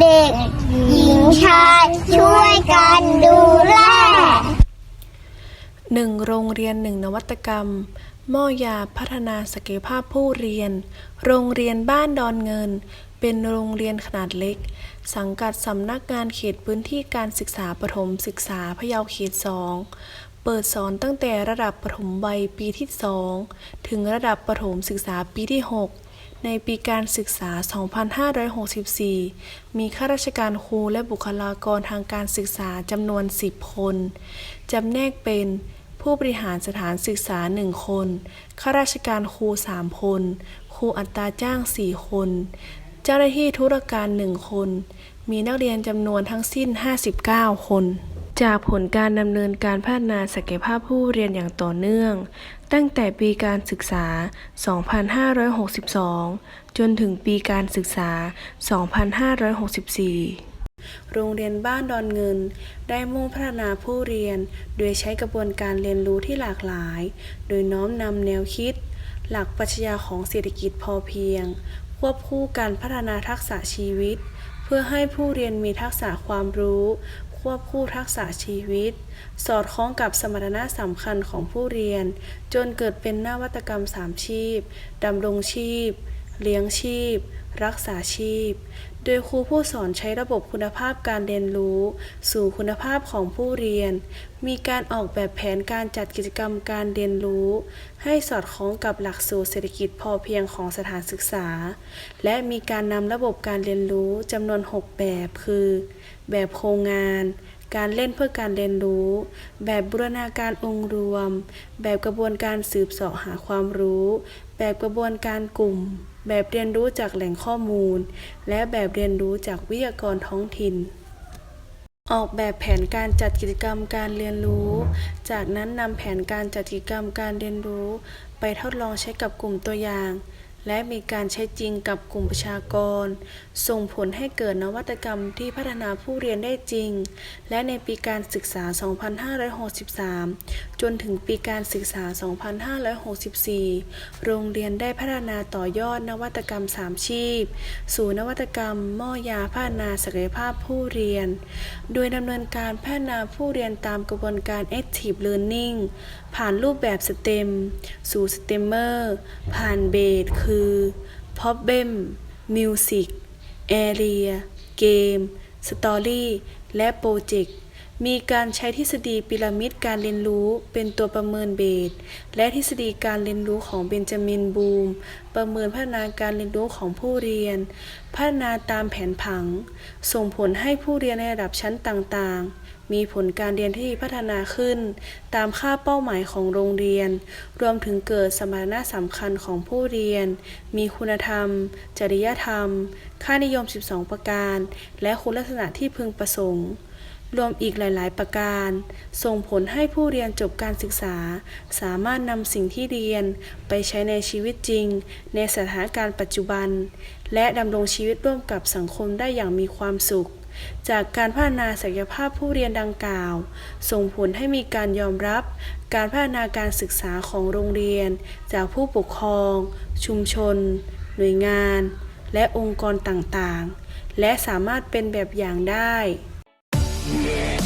เด็ก หญิงชายช่วยกันดูแลหนึ่งโรงเรียนหนึ่งนวัตกรรมม้อยาพัฒนาศักยภาพผู้เรียน โรงเรียนบ้านดอนเงิน เป็นโรงเรียนขนาดเล็ก สังกัดสำนักงานเขตพื้นที่การศึกษาประถมศึกษาพะเยาเขต2เปิดสอนตั้งแต่ระดับประถมวัยปีที่2ถึงระดับประถมศึกษาปีที่6 ในปีการศึกษา 2564 มีข้าราชการครูและบุคลากรทางการศึกษาจำนวน 10 คน จำแนกเป็นผู้บริหารสถานศึกษา 1 คน ข้าราชการครู 3 คน ครูอัตราจ้าง 4 คน เจ้าหน้าที่ธุรการ 1 คน มีนักเรียนจำนวนทั้งสิ้น 59 คน จากผลการดำเนินการพัฒนาศักยภาพผู้เรียนอย่างต่อเนื่อง ตั้งแต่ปีการศึกษา 2562 จนถึงปีการศึกษา 2564โรงเรียนบ้านดอนเงิน ได้มุ่งพัฒนาผู้เรียน โดยใช้กระบวนการเรียนรู้ที่หลากหลาย โดยน้อมนำแนวคิด หลักปรัชญาของเศรษฐกิจพอเพียง ควบคู่การพัฒนาทักษะชีวิต เพื่อให้ผู้เรียนมีทักษะความรู้ ควบคู่ทักษะชีวิต สอดคล้องกับสมรรถนะสำคัญของผู้เรียน จนเกิดเป็นนวัตกรรมสามชีพดำรงชีพ เลี้ยงชีพ รักษาชีพ โดยครูผู้สอนใช้ระบบคุณภาพการเรียนรู้ สู่คุณภาพของผู้เรียน มีการออกแบบแผนการจัดกิจกรรมการเรียนรู้ ให้สอดคล้องกับหลักสูตรเศรษฐกิจพอเพียงของสถานศึกษา และมีการนำระบบการเรียนรู้จำนวน 6 แบบคือ แบบโครงงาน การเล่นเพื่อการเรียนรู้ แบบบูรณาการองค์รวม แบบกระบวนการสืบเสาะหาความรู้ แบบกระบวนการกลุ่ม แบบเรียนรู้จากแหล่งข้อมูล และแบบเรียนรู้จากวิทยากรท้องถิ่นออกแบบแผนการจัดกิจกรรมการเรียนรู้ จากนั้นนำแผนการจัดกิจกรรมการเรียนรู้ ไปทดลองใช้กับกลุ่มตัวอย่าง และมีการใช้จริงกับกลุ่มประชากร ส่งผลให้เกิดนวัตกรรมที่พัฒนาผู้เรียนได้จริง และในปีการศึกษา 2563 จนถึงปีการศึกษา 2564 โรงเรียนได้พัฒนาต่อยอดนวัตกรรมสามชีพ สู่นวัตกรรมหม้อยาพัฒนาศักยภาพผู้เรียน โดยดำเนินการพัฒนาผู้เรียนตามกระบวนการ Active Learning ผ่านรูปแบบ STEM สู่ STEMmer ผ่านเบสคืคือ Problem Music Area Game Story และ Project มีการใช้ทฤษฎีพีระมิดการเรียนรู้เป็นตัวประเมินเบสและทฤษฎีการเรียนรู้ของเบนจามินบูม ประเมินพัฒนาการเรียนรู้ของผู้เรียน พัฒนาตามแผนผัง ส่งผลให้ผู้เรียนในระดับชั้นต่างๆ มีผลการเรียนที่พัฒนาขึ้น ตามค่าเป้าหมายของโรงเรียน รวมถึงเกิดสมรรถนะสำคัญของผู้เรียน มีคุณธรรม จริยธรรม ค่านิยม 12 ประการ และคุณลักษณะที่พึงประสงค์ รวมอีกหลาย ๆ ประการ ส่งผลให้ผู้เรียนจบการศึกษา สามารถนำสิ่งที่เรียนไปใช้ในชีวิตจริง ในสถานการณ์ปัจจุบัน และดำรงชีวิตร่วมกับสังคมได้อย่างมีความสุข จากการพัฒนาศักยภาพผู้เรียนดังกล่าว ส่งผลให้มีการยอมรับ การพัฒนาการศึกษาของโรงเรียน จากผู้ปกครอง ชุมชน หน่วยงาน และองค์กรต่าง ๆ และสามารถเป็นแบบอย่างได้ Yeah.